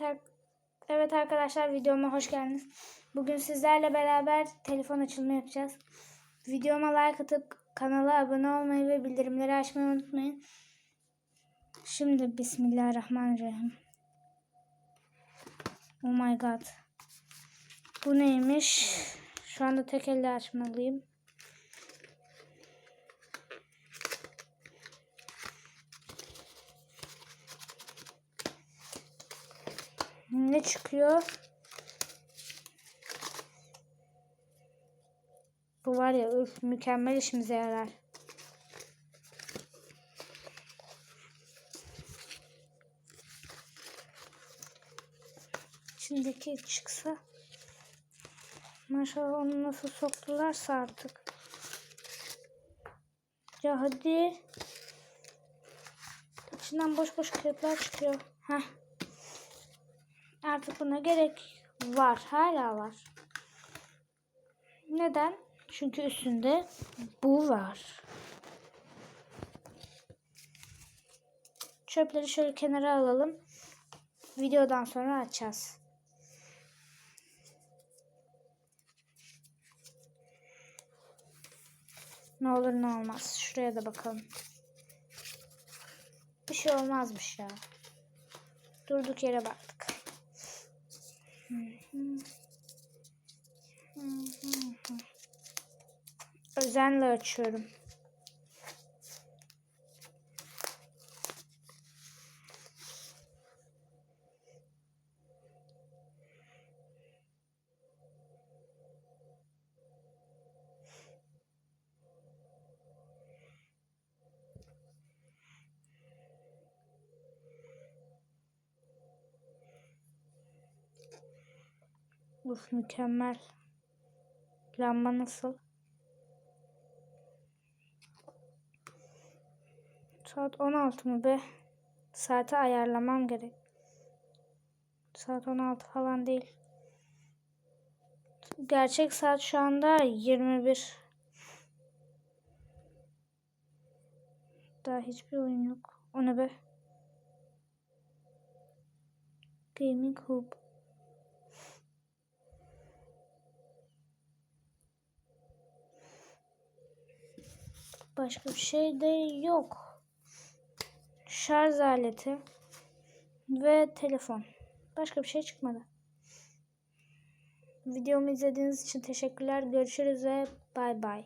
Evet, evet arkadaşlar videoma hoş geldiniz. Bugün sizlerle beraber telefon açılımı yapacağız. Videoma like atıp kanala abone olmayı ve bildirimleri açmayı unutmayın. Şimdi Bismillahirrahmanirrahim. Oh my god. Bu neymiş? Şu anda tek elle açmalıyım. Ne çıkıyor? Bu var ya üf, mükemmel işimize yarar. İçindeki çıksa. Maşallah onu nasıl soktularsa artık. Ya hadi. İçinden boş boş kağıtlar çıkıyor. Heh. Artık buna gerek var. Hala var. Neden? Çünkü üstünde bu var. Çöpleri şöyle kenara alalım. Videodan sonra açacağız. Ne olur ne olmaz. Şuraya da bakalım. Bir şey olmazmış ya. Durduk yere baktık. Özenle açıyorum. Uf mükemmel. Lamba nasıl? Saat 16 mı be? Saati ayarlamam gerek. Saat 16 falan değil. Gerçek saat şu anda 21. Daha hiçbir oyun yok. O ne be? Gaming Hub. Başka bir şey de yok. Şarj aleti ve telefon. Başka bir şey çıkmadı. Videomu izlediğiniz için teşekkürler. Görüşürüz ve bay bay.